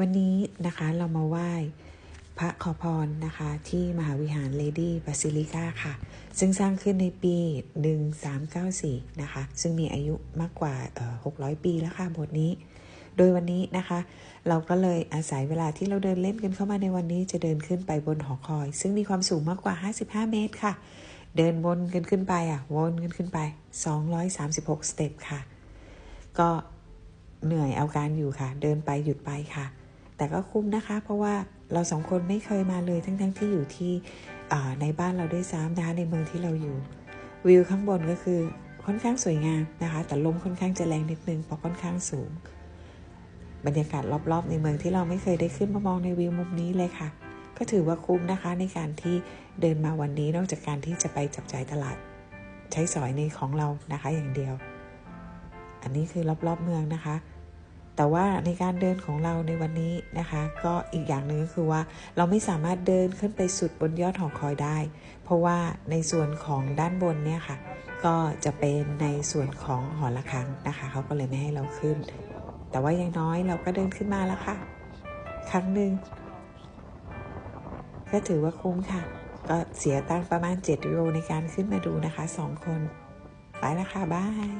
วันนี้นะคะเรามาไหว้พระขอพรนะคะ ที่มหาวิหารเลดี้บาซิลิกาค่ะ ซึ่งสร้างขึ้นในปี 1394 นะคะ ซึ่งมีอายุมากกว่าเอ่อ600 ปีแล้วค่ะบทนี้ โดยวันนี้นะคะ เราก็เลยอาศัยเวลาที่เราเดินเล่นกันเข้ามาในวันนี้จะเดินขึ้นไปบนหอคอย ซึ่งมีความสูงมากกว่า 55 เมตรค่ะ เดินวนกันขึ้นไปอะวนกันขึ้นไป 236 สเต็ปค่ะ ก็เหนื่อยเอาการอยู่ค่ะ เดินไปหยุดไปค่ะ แต่ก็คุ้มนะคะ เพราะว่าเราสองคนไม่เคยมาเลยทั้งๆทที่อยู่ที่ในบ้านเราด้วยซ้ำนะคะในเมืองที่เราอยู่ วิวข้างบนก็คือค่อนข้างสวยงามนะคะ แต่ลมค่อนข้างจะแรงนิดนึงเพราะค่อนข้างสูง บรรยากาศรอบๆ ในเมืองที่เราไม่เคยได้ขึ้นมามองในวิวมุมนี้เลยค่ะ ก็ถือว่าคุ้มนะคะในการที่เดินมาวันนี้นอกจากการที่จะไปจับจ่ายตลาด ใช้สอยในของเรานะคะอย่างเดียว อันนี้คือรอบๆเมืองนะคะ แต่ว่าในการเดินของเราในวันนี้นะคะ ก็อีกอย่างหนึ่งก็คือว่าเราไม่สามารถเดินขึ้นไปสุดบนยอดหอคอยได้ เพราะว่าในส่วนของด้านบนเนี่ยค่ะ ก็จะเป็นในส่วนของหอระฆังนะคะเขาก็เลยไม่ให้เราขึ้น แต่ว่ายังน้อยเราก็เดินขึ้นมาแล้วค่ะ ครั้งหนึ่งก็ถือว่าคุ้มค่ะ ก็เสียตังประมาณ7ยูโรในการขึ้นมาดูนะคะสองคน ไปแล้วค่ะบาย